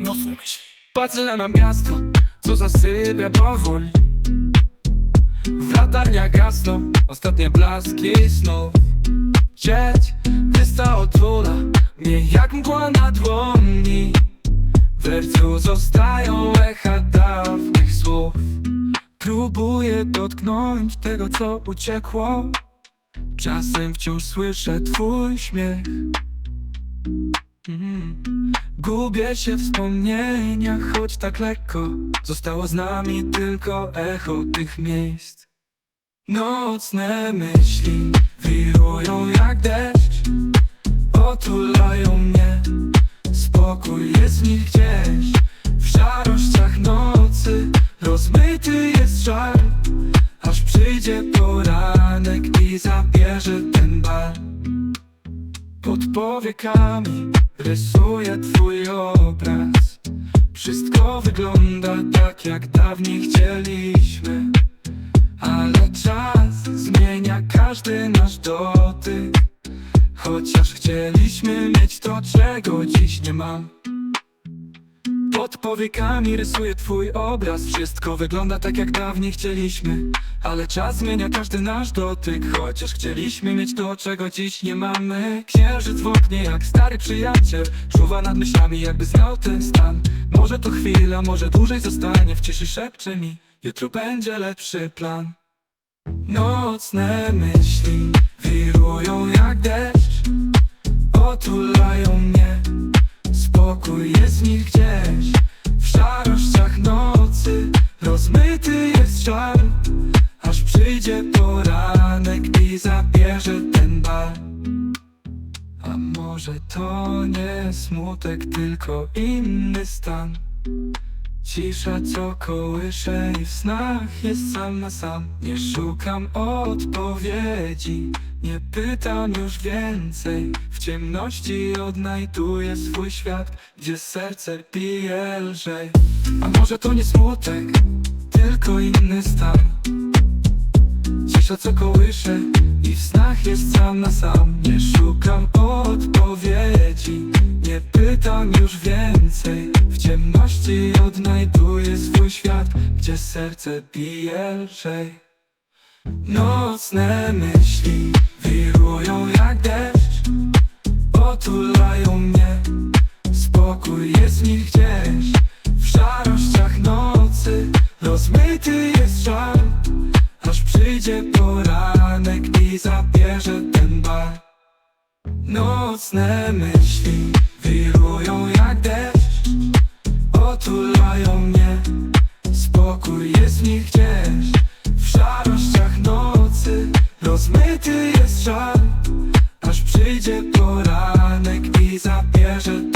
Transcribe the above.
nocną myśl Patrzę na miasto, co zasypia powoli. W latarniach gasną ostatnie blaski snów. Sieć wysta otula mnie jak mgła na dłoni. W sercu zostają echa dawnych słów. Próbuję dotknąć tego, co uciekło. Czasem wciąż słyszę twój śmiech Mm. Gubię się w wspomnieniach, choć tak lekko. Zostało z nami tylko echo tych miejsc. Nocne myśli wirują jak deszcz. Otulają mnie. Spokój jest w gdzieś. W szarościach nocy Rozmyty Pod powiekami rysuję twój obraz. Wszystko wygląda tak jak dawniej chcieliśmy. Ale czas zmienia każdy nasz dotyk. Chociaż chcieliśmy mieć to, czego dziś nie mam Pod powiekami rysuję twój obraz. Wszystko wygląda tak jak dawniej chcieliśmy. Ale czas zmienia każdy nasz dotyk. Chociaż chcieliśmy mieć to, czego dziś nie mamy. Księżyc w oknie jak stary przyjaciel. Czuwa nad myślami jakby znał ten stan. Może to chwila, może dłużej zostanie. W ciszy szepcze mi Jutro będzie lepszy plan. Nocne myśli wirują jak deszcz. Otulają mnie. Spokój jest w nich gdzieś przyjdzie poranek i zabierze ten bal. A może to nie smutek, tylko inny stan? Cisza co kołysze i w snach jest sam na sam. Nie szukam odpowiedzi, nie pytam już więcej. W ciemności odnajduję swój świat, gdzie serce bije lżej. A może to nie smutek, tylko inny stan Cisza co kołysze i w snach jest sam na sam. Nie szukam odpowiedzi, nie pytam już więcej. W ciemności odnajduję swój świat, gdzie serce bije lżej. Nocne myśli i zabierze ten bar Nocne myśli wirują jak deszcz Otulają mnie, spokój jest w nich gdzieś. W szarościach nocy rozmyty jest żal. Aż przyjdzie poranek i zabierze